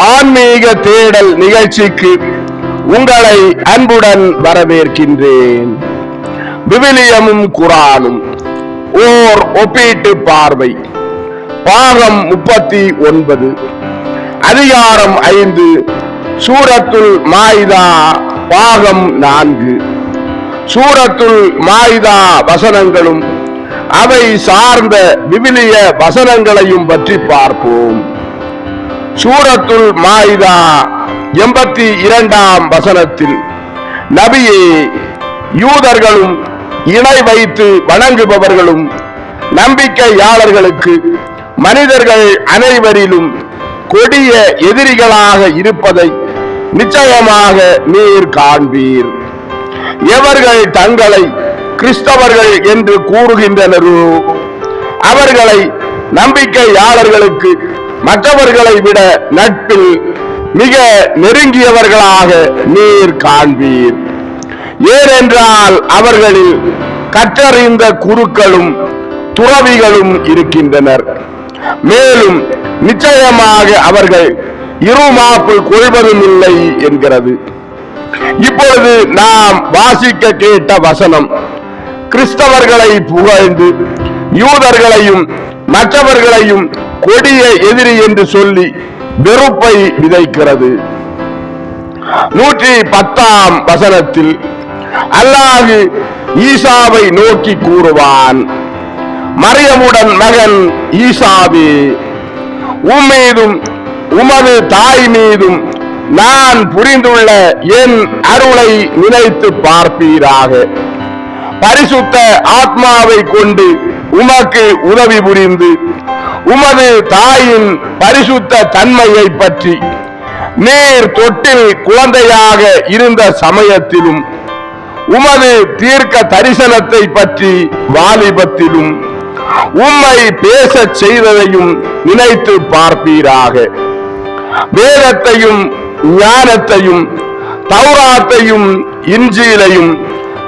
ஆன்மீக தேடல் நிகழ்ச்சிக்கு உங்களை அன்புடன் வரவேற்கின்றேன். விவிலியமும் குரானும் ஓர் ஒப்பீட்டு பார்வை. பாகம் முப்பத்தி ஒன்பது அதிகாரம் ஐந்து சூரத்துல் மாய்தா பாகம் நான்கு. சூரத்துல் மாய்தா வசனங்களும் அவை சார்ந்த விவிலிய வசனங்களையும் பற்றி பார்ப்போம். சூரத்துல் மாய்தா எண்பத்தி இரண்டாம் வசனத்தில் நபியே யூதர்களும் இணை வைத்து வணங்குபவர்களும் நம்பிக்கையாளர்களுக்கு மனிதர்கள் அனைவரிலும் கொடிய எதிரிகளாக இருப்பதை நிச்சயமாக நீர் காண்பீர். எவர்கள் தங்களை கிறிஸ்தவர்கள் என்று கூறுகின்றனரோ அவர்களை நம்பிக்கையாளர்களுக்கு மற்றவர்களை விட நட்பில் மிக நெருங்கியவர்களாக நீர் காண்பீர். ஏனென்றால் அவர்களில் கற்றறிந்த குருக்களும் துறவிகளும் இருக்கின்றனர். மேலும் நிச்சயமாக அவர்கள் இருமாப்பு கொள்வதும் இல்லை என்கிறது. இப்பொழுது நாம் வாசிக்க கேட்ட வசனம் கிறிஸ்தவர்களை புகழ்ந்து யூதர்களையும் மற்றவர்களையும் கொடிய எதிரி என்று சொல்லி வெறுப்பை விதைக்கிறது. நூற்றி பத்தாம் வசனத்தில் அல்லாஹு ஈசாவை நோக்கி கூறுவான் மரியமுடன் மகன் ஈசாவே உம்மீதும் உமது தாய் மீதும் நான் புரிந்துள்ள என் அருளை நினைத்து பார்ப்பீராக. பரிசுத்த ஆத்மாவை கொண்டு உமக்கு உதவி புரிந்து உமது தாயின் பரிசுத்த தன்மையை பற்றி நீர் தொட்டில் குழந்தையாக இருந்த சமயத்திலும் உமது தீர்க்க தரிசனத்தை பற்றி வாலிபத்திலும் உம்மை பேச செய்ததையும் நினைத்து பார்ப்பீராக. வேதத்தையும் ஞானத்தையும் தௌராத்தையும் இஞ்சியிலையும்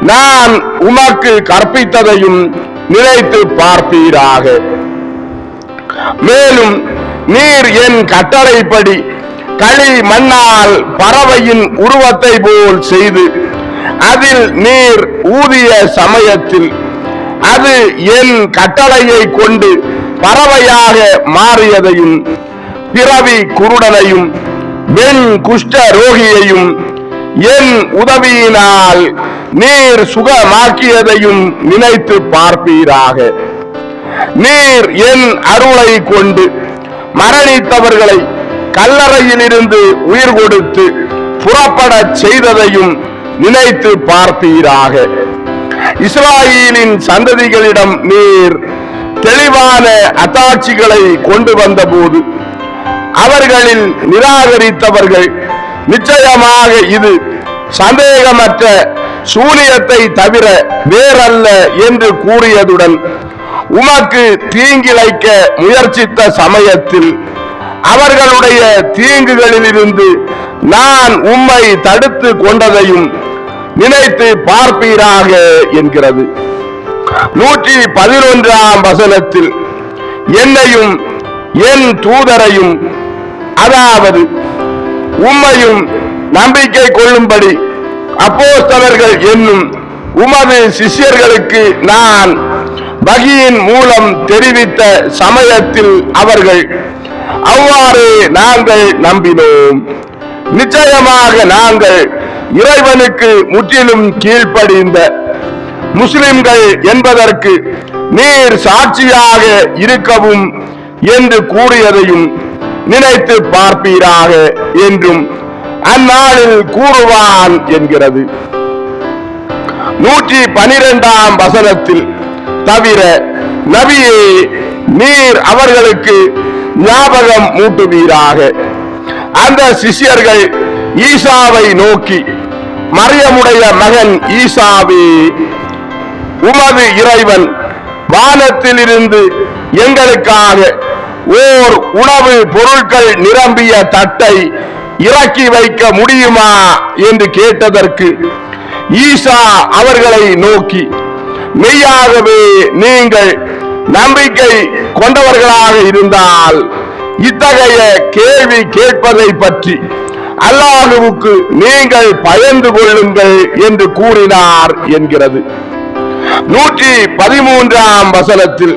நான் உமக்கு கற்பித்ததையும் நினைத்து பார்ப்பீராக மேலும் நீர் என் கட்டளைப்படி களி மண்ணால் பறவையின் உருவத்தை போல் செய்து அதில் நீர் ஊதிய சமயத்தில் அது என் கட்டளையை கொண்டு பறவையாக மாறியதையும் பிறவி குருடனையும் வெண் குஷ்ட ரோகியையும் என் உதவியினால் நீர் சுகமாக்கியதையும் நினைத்து பார்ப்பீராக. நீர் என் அருளை கொண்டு மரணித்தவர்களை கல்லறையிலிருந்து உயிர் கொடுத்து புறப்படச் செய்ததையும் நினைத்து பார்ப்பீராக. இஸ்ராயலின் சந்ததிகளிடம் நீர் தெளிவான அத்தாட்சிகளை கொண்டு வந்தபோது அவர்களில் நிராகரித்தவர்கள் நிச்சயமாக இது சந்தேகமற்ற சூரியத்தை தவிர வேறல்ல என்று கூறியதுடன் உமக்கு தீங்கிழைக்க முயற்சித்த சமயத்தில் அவர்களுடைய தீங்குகளிலிருந்து நான் உம்மை தடுத்து கொண்டதையும் நினைத்து பார்ப்பீராக என்கிறது. நூற்றி பதினொன்றாம் வசனத்தில் என்னையும் என் தூதரையும் அதாவது உம்மையும் நம்பிக்கை கொள்ளும்படி அப்போஸ்தலர்கள் என்னும் உமது சிஷ்யர்களுக்கு நான் வகியின் மூலம் தெரிவித்த சமயத்தில் அவர்கள் அவ்வாறு நாங்கள் நம்பினோம். நிச்சயமாக நாங்கள் இறைவனுக்கு முற்றிலும் கீழ்ப்படிந்த முஸ்லிம்கள் என்பதற்கு நீர் சாட்சியாக இருக்கவும் என்று கூறியதையும் நினைத்து பார்ப்பீராக என்றும் அந்நாளில் கூறுவான் என்கிறது. நூற்றி பனிரெண்டாம் வசனத்தில் தவிர நபியே நீர் அவர்களுக்கு ஞாபகம் மூட்டுவீராக அந்த சிஷ்யர்கள் ஈசாவை நோக்கி மரியமுடைய மகன் ஈசாவே உமது இறைவன் வானத்திலிருந்து எங்களுக்காக ஓர் உணவு பொருட்கள் நிரம்பிய தட்டை இறக்கி வைக்க முடியுமா என்று கேட்டதற்கு ஈசா அவர்களை நோக்கி மெய்யாகவே நீங்கள் நம்பிக்கை கொண்டவர்களாக இருந்தால் இத்தகைய கேள்வி கேட்பதை பற்றி அல்லாஹுவுக்கு நீங்கள் பயந்து கொள்ளுங்கள் என்று கூறினார் என்கிறது. நூற்றி பதிமூன்றாம் வசனத்தில்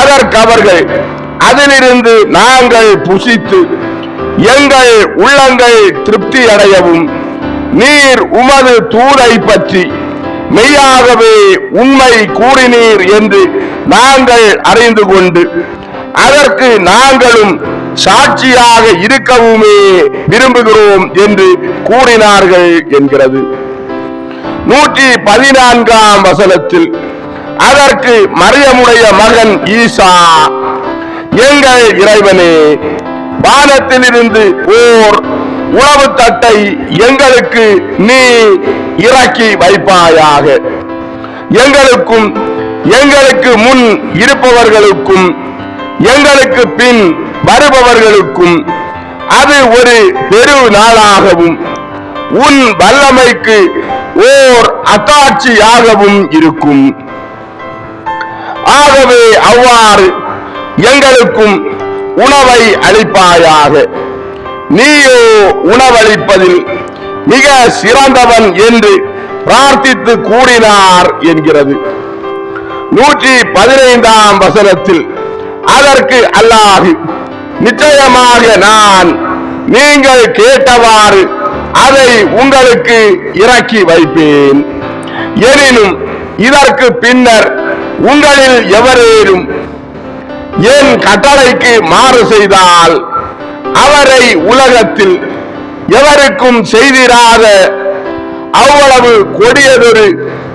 அதற்கு அவர்கள் அதிலிருந்து நாங்கள் புசித்து எங்கள் உள்ளங்கள் திருப்தி அடையவும். நீர் உமது தூரை பற்றி மெய்யாகவே உண்மை கூறினீர் என்று நாங்கள் அறிந்து கொண்டு அதற்கு நாங்களும் சாட்சியாக இருக்கவுமே விரும்புகிறோம் என்று கூறினார்கள் என்கிறது. நூற்றி பதினான்காம் வசனத்தில் அதற்கு மரியமுடைய மகன் ஈசா எங்கள் இறைவனே வானத்திலிருந்து ஓர் உணவு தட்டை எங்களுக்கு நீ இறக்கி வைப்பாயாக. எங்களுக்கும் எங்களுக்கு முன் இருப்பவர்களுக்கும் எங்களுக்கு பின் வருபவர்களுக்கும் அது ஒரு பெரு நாளாகவும் உன் வல்லமைக்கு ஓர் அத்தாட்சியாகவும் இருக்கும். ஆகவே அவ்வாறு எங்களுக்கும் உணவை அளிப்பாயாக. நீயோ உணவளிப்பதில் மிக சிறந்தவன் என்று பிரார்த்தித்து கூறினார் என்கிறது. நூற்றி பதினைந்தாம் வசனத்தில் அதற்கு அல்லாஹ் நிச்சயமாக நான் நீங்கள் கேட்டவாறு அதை உங்களுக்கு இறக்கி வைப்பேன். எனினும் இதற்கு பின்னர் உங்களில் எவரேனும் என் கட்டளைக்கு மாறு செய்தால் அவரை உலகத்தில் எவருக்கும் செய்திராத அவ்வளவு கொடியதொரு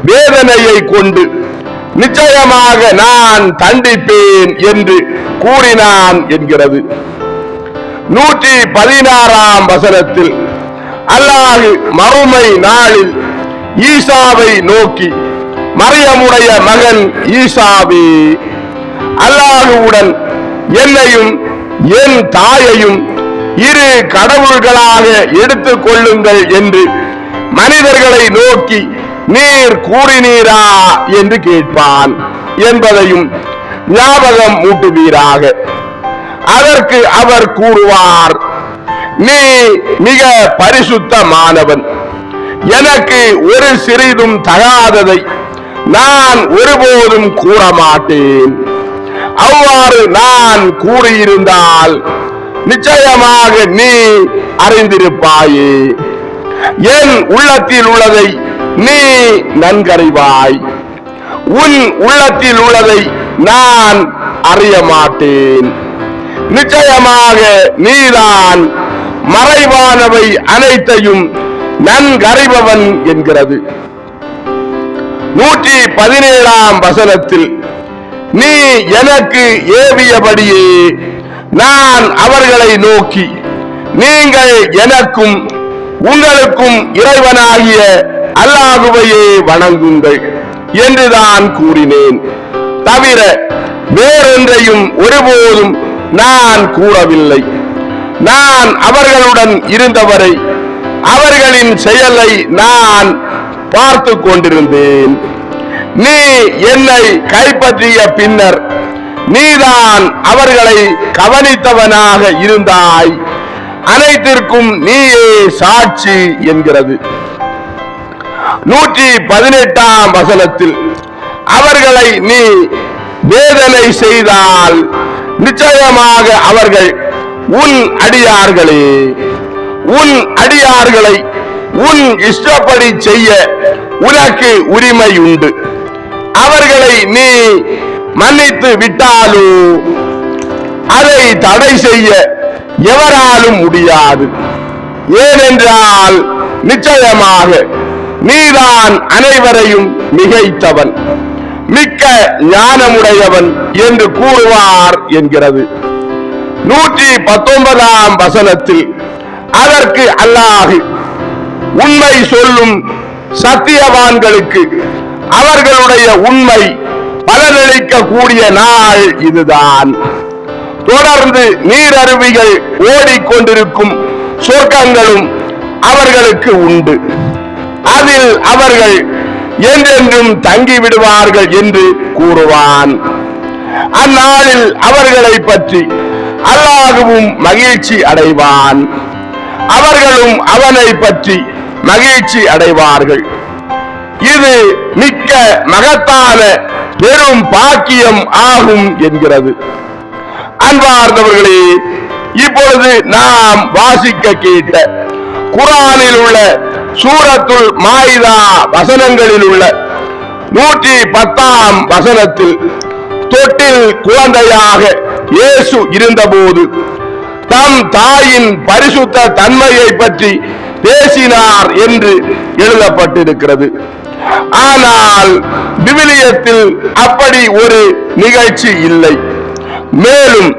வேதனையை கொண்டு நிச்சயமாக நான் தண்டிப்பேன் என்று கூறினான் என்கிறது. நூற்றி பதினாறாம் வசனத்தில் அல்லாஹு மறுமை நாளில் ஈசாவை நோக்கி மரியமுடைய மகன் ஈசாவே அல்லாஹுவுடன் என்னையும் என் தாயையும் இரு கடவுள்களாக எடுத்துக் கொள்ளுங்கள் என்று மனிதர்களை நோக்கி நீர் கூறினீரா என்று கேட்பான் என்பதையும் ஞாபகம் மூட்டுவீராக அதற்கு அவர் கூறுவார் நீ மிக பரிசுத்தமானவன். எனக்கு ஒரு சிறிதும் தகாததை நான் ஒருபோதும் கூற மாட்டேன் அவ்வாறு நான் கூறியிருந்தால் நிச்சயமாக நீ அறிந்திருப்பாயே. என் உள்ளத்தில் உள்ளதை நீ நன்கறிவாய். உன் உள்ளத்தில் உள்ளதை நான் அறிய மாட்டேன் நிச்சயமாக நீதான் மறைவானவை அனைத்தையும் நன்கறிபவன் என்கிறது. நூற்றி பதினேழாம் வசனத்தில் நீ எனக்கு ஏவியபடியே நான் அவர்களை நோக்கி நீங்கள் எனக்கும் உங்களுக்கும் இறைவனாகிய அல்லாஹுவையே வணங்குங்கள் என்றுதான் கூறினேன். தவிர வேறொன்றையும் ஒருபோதும் நான் கூறவில்லை. நான் அவர்களுடன் இருந்தவரை அவர்களின் செயலை நான் பார்த்து கொண்டிருந்தேன். நீ என்னை கைப்பற்றிய பின்னர் நீதான் அவர்களை கவனித்தவனாக இருந்தாய். அனைத்திற்கும் நீயே சாட்சி என்கிறது. நூற்றி பதினெட்டாம் வசனத்தில் அவர்களை நீ வேதனை செய்தால் நிச்சயமாக அவர்கள் உன் அடியார்களே. உன் அடியார்களை உன் இஷ்டப்படி செய்ய உனக்கு உரிமை உண்டு அவர்களை நீ மன்னித்து விட்டாலோ? அதை தடை செய்ய எவராலும் முடியாது. ஏனென்றால் நிச்சயமாக நீதான் அனைவரையும் மிகைத்தவன் மிக்க ஞானமுடையவன் என்று கூறுவார் என்கிறது. நூற்றி பத்தொன்பதாம் வசனத்தில் அதற்கு அல்லாஹு உண்மை சொல்லும் சத்தியவான்களுக்கு அவர்களுடைய உண்மை பலனளிக்க கூடிய நாள் இதுதான். தொடர்ந்து நீரருவிகள் ஓடிக்கொண்டிருக்கும் சொர்க்கங்களும் அவர்களுக்கு உண்டு. அதில் அவர்கள் என்றென்றும் தங்கி விடுவார்கள் என்று கூறுவான். அந்நாளில் அவர்களை பற்றி அல்லாகவும் மகிழ்ச்சி அடைவான். அவர்களும் அவனை பற்றி மகிழ்ச்சி அடைவார்கள். இது மிக்க மகத்தான பெரும் பாக்கியம் ஆகும் என்கிறது. அன்பார்ந்தவர்களே இப்பொழுது நாம் வாசிக்க கேட்ட குரானில் உள்ள சூரத்துல் மாயிதா வசனங்களில் உள்ள நூற்றி பத்தாம் வசனத்தில் தொட்டில் குழந்தையாக இயேசு இருந்தபோது தம் தாயின் பரிசுத்த தன்மையை பற்றி பேசினார் என்று எழுதப்பட்டிருக்கிறது. ஆனால் விவிலியத்தில் அப்படி ஒரு நிகழ்ச்சி இல்லை. மேலும்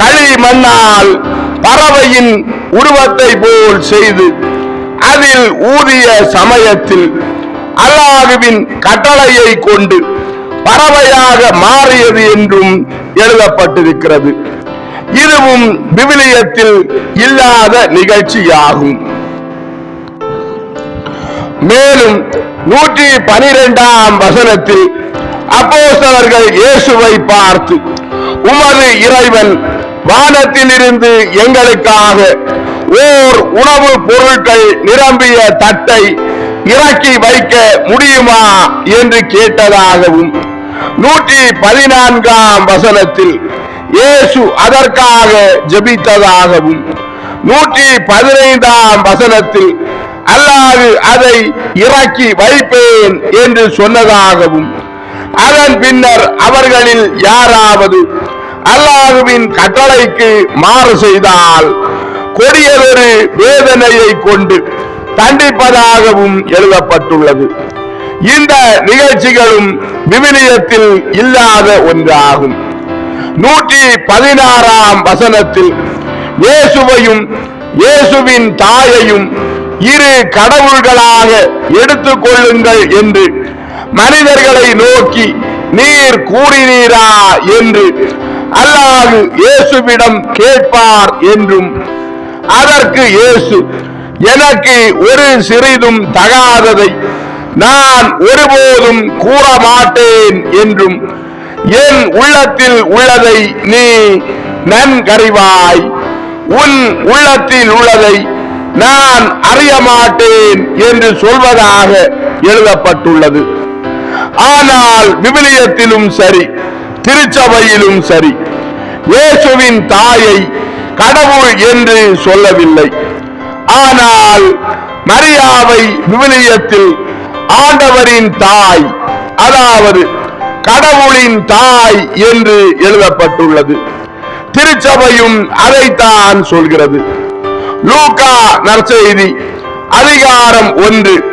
களி மண்ணால் பறவையின் உருவத்தை போல் செய்து அதில் ஊதிய சமயத்தில் அல்லாஹுவின் கட்டளையை கொண்டு பறவையாக மாறியது என்றும் எழுதப்பட்டிருக்கிறது. இதுவும் விவிலியத்தில் இல்லாத நிகழ்ச்சியாகும். மேலும் நூற்றி பனிரெண்டாம் வசனத்தில் அப்போஸ்தலர்கள் இயேசுவை பார்த்து உமது இறைவன் வானத்திலிருந்து எங்களுக்காக ஓர் உணவு பொருட்கள் நிரம்பிய தட்டை இறக்கி வைக்க முடியுமா? என்று கேட்டதாகவும் நூற்றி பதினான்காம் வசனத்தில் இயேசு அதற்காக ஜெபித்ததாகவும் நூற்றி பதினைந்தாம் வசனத்தில் அல்லாது அதை இறக்கி வைப்பேன் என்று சொன்னதாகவும் அதன் பின்னர் அவர்களில் யாராவது அல்லாஹுவின் கட்டளைக்கு மாறு செய்தால் கொடியதொரு வேதனையை கொண்டு தண்டிப்பதாகவும் எழுதப்பட்டுள்ளது. இந்த நிகழ்ச்சிகளும் விவிலியத்தில் இல்லாத ஒன்றாகும். நூற்றி பதினாறாம் வசனத்தில் இயேசுவையும் இயேசுவின் தாயையும் இரு கடவுள்களாக எடுத்துக் கொள்ளுங்கள் என்று மனிதர்களை நோக்கி நீர் கூறினீரா என்று அல்லாஹ் இயேசுவிடம் கேட்பார் என்றும் அதற்கு இயேசு எனக்கு ஒரு சிறிதும் தகாததை நான் ஒருபோதும் கூற மாட்டேன் என்றும் என் உள்ளத்தில் உள்ளதை நீ நன்கறிவாய். உன் உள்ளத்தில் உள்ளதை நான் அறிய மாட்டேன் என்று சொல்வதாக எழுதப்பட்டுள்ளது. ஆனால் விவிலியத்திலும் சரி திருச்சபையிலும் சரி இயேசுவின் தாயை கடவுள் என்று சொல்லவில்லை. ஆனால் மரியாவை விவிலியத்தில் ஆண்டவரின் தாய் அதாவது கடவுளின் தாய் என்று எழுதப்பட்டுள்ளது. திருச்சபையும் அதைத்தான் சொல்கிறது. லூகா நற்செய்தி. அதிகாரம் ஒன்று.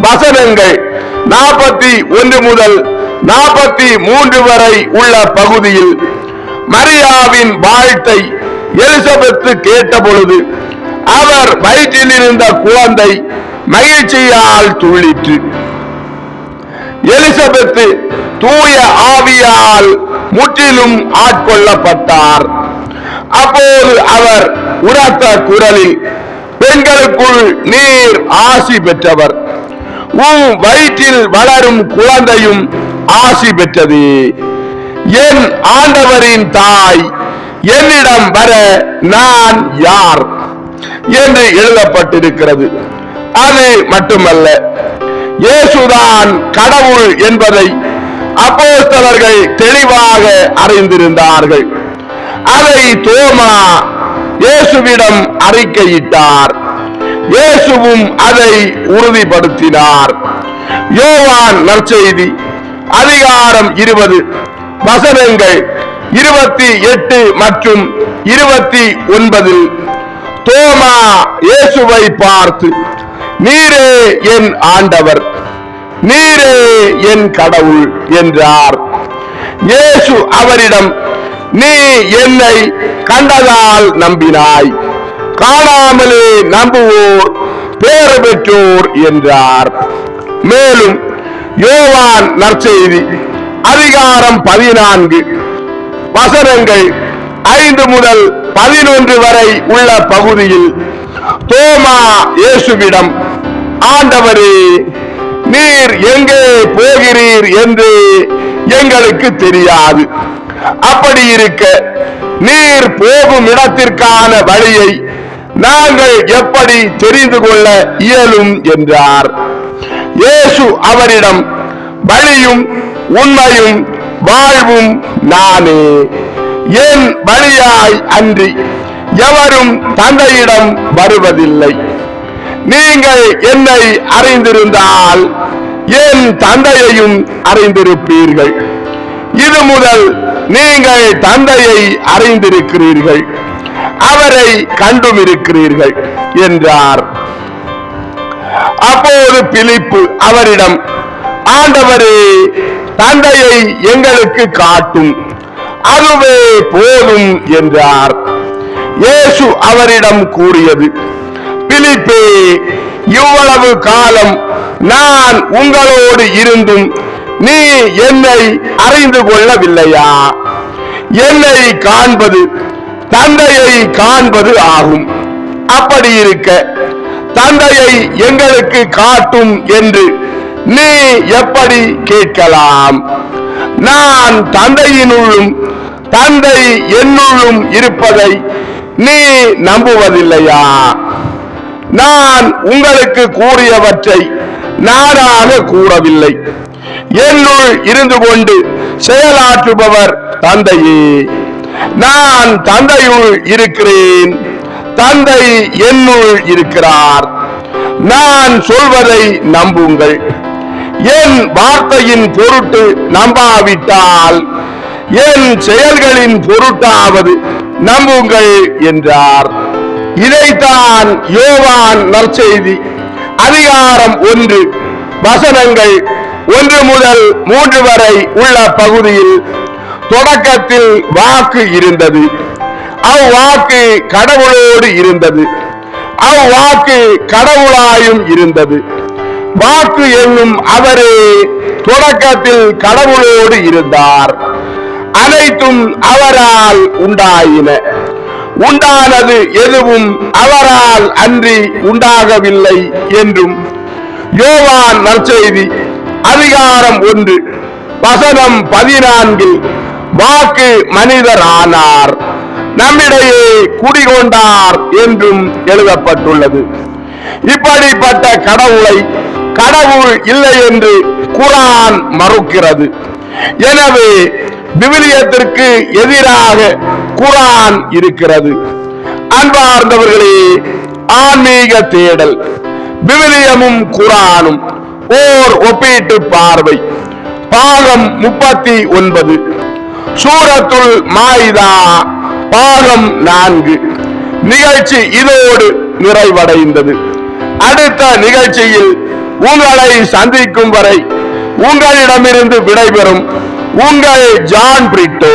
வசனங்கள் நாற்பத்தி ஒன்று முதல் நாற்பத்தி மூன்று வரை உள்ள பகுதியில் மரியாவின் வாழ்த்தை எலிசபெத்து கேட்டபொழுது அவர் வயிற்றில் இருந்த குழந்தை மகிழ்ச்சியால் துள்ளிற்று. எலிசபெத்து தூய ஆவியால் முற்றிலும் ஆட்கொள்ளப்பட்டார். அப்போது அவர் உரத்த குரலில் பெண்களுக்குள் நீர் ஆசி பெற்றவர். உன் வயிற்றில் வளரும் குழந்தையும் ஆசி பெற்றது. என் ஆண்டவரின் தாய் என்னிடம் வர நான் யார்? என்று எழுதப்பட்டிருக்கிறது. அது மட்டுமல்ல இயேசுதான் கடவுள் என்பதை அப்போஸ்தலர்கள் தெளிவாக அறிந்திருந்தார்கள். அதை தோமா இயேசுவிடம் அறிக்கையிட்டார். இயேசுவும் அதை உறுதிப்படுத்தினார். யோவான் நற்செய்தி அதிகாரம் இருபது வசனங்கள் இருபத்தி எட்டு மற்றும் இருபத்தி ஒன்பதில் தோமா இயேசுவை பார்த்து நீரே என் ஆண்டவர் நீரே என் கடவுள் என்றார். இயேசு அவரிடம் நீ என்னை கண்டதால் நம்பினாய். காணாமலே நம்புவோர் பேறு பெற்றோர் என்றார். மேலும் யோவான் நற்செய்தி அதிகாரம் பதினான்கு வசனங்கள் ஐந்து முதல் பதினொன்று வரை உள்ள பகுதியில் தோமா இயேசுவிடம் ஆண்டவரே நீர் எங்கே போகிறீர் என்று எங்களுக்கு தெரியாது. அப்படி இருக்க நீர் போகும் இடத்திற்கான வழியை நாங்கள் எப்படி தெரிந்து கொள்ள இயலும் என்றார். இயேசு அவரிடம் வழியும் உண்மையும் வாழ்வும் நானே. என் வழியாய் அன்றி எவரும் தந்தையிடம் வருவதில்லை. நீங்கள் என்னை அறிந்திருந்தால் என் தந்தையையும் அறிந்திருப்பீர்கள். இது முதல் நீங்கள் தந்தையை அறிந்திருக்கிறீர்கள் அவரை கண்டும் இருக்கிறீர்கள் என்றார். அப்போது பிலிப்பு அவரிடம் ஆண்டவரே தந்தையை எங்களுக்கு காட்டும் அதுவே போதும் என்றார். இயேசு அவரிடம் கூறியது பிலிப்பே இவ்வளவு காலம் நான் உங்களோடு இருந்தும் நீ என்னை அறிந்து கொள்ளவில்லையா? என்னை காண்பது தந்தையை காண்பது ஆகும். அப்படி இருக்க தந்தையை எங்களுக்கு காட்டும் என்று நீ எப்படி கேட்கலாம்? நான் தந்தையினுள்ளும் தந்தை என்னுள்ளும் இருப்பதை நீ நம்புவதில்லையா? நான் உங்களுக்கு கூறியவற்றை நாடாக கூறவில்லை. என்னுள் இருந்து கொண்டு செயலாற்றுபவர் தந்தையே. நான் தந்தையுள் இருக்கிறேன். தந்தை என்னுள் இருக்கிறார். நான் சொல்வதை நம்புங்கள். என் வார்த்தையின் பொருட்டு நம்பாவிட்டால் என் செயல்களின் பொருட்டாவது நம்புங்கள் என்றார். இதைத்தான் யோவான் நற்செய்தி அதிகாரம் ஒன்று. வசனங்கள் ஒன்று முதல் மூன்று வரை உள்ள பகுதியில் தொடக்கத்தில் வாக்கு இருந்தது. அவ்வாக்கு கடவுளோடு இருந்தது. அவ்வாக்கு கடவுளாயும் இருந்தது. வாக்கு என்னும் அவரே தொடக்கத்தில் கடவுளோடு இருந்தார். அனைத்தும் அவரால் உண்டாயின. உண்டானது எதுவும் அவரால் அன்றி உண்டாகவில்லை என்றும். யோவான் நற்செய்தி அதிகாரம் ஒன்று வசனம் பதினான்கில் வாக்கு மனிதரானார் நம்மிடையே குடிகொண்டார் என்றும் எழுதப்பட்டுள்ளது. இப்படிப்பட்ட கடவுளை கடவுள் இல்லை என்று குரான் மறுக்கிறது. எனவே விவிலியத்திற்கு எதிராக குரான் இருக்கிறது. அன்பார்ந்தவர்களே ஆன்மீக தேடல் விவிலியமும் குரானும் ஓர் ஒப்பீட்டு பார்வை. பாகம் முப்பத்தி ஒன்பது சூரத்துல் மாயிதா பாகம் நான்கு. நிகழ்ச்சி இதோடு நிறைவடைந்தது. அடுத்த நிகழ்ச்சியில் உங்களை சந்திக்கும் வரை உங்களிடமிருந்து விடைபெறும் உங்கள் ஜான் பிரிட்டோ.